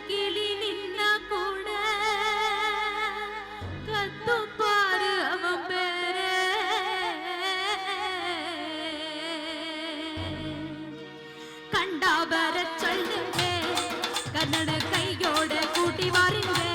ಕಿಳಿ ನಿನ್ನ ಕೂಡ ಕತ್ತು ಪಾರು ಅವ ಬೇರೆ ಕಂಡ ಬರ ಚಲ್ಲು ಕನ್ನಡ கையோட கூட்டி வாருங்க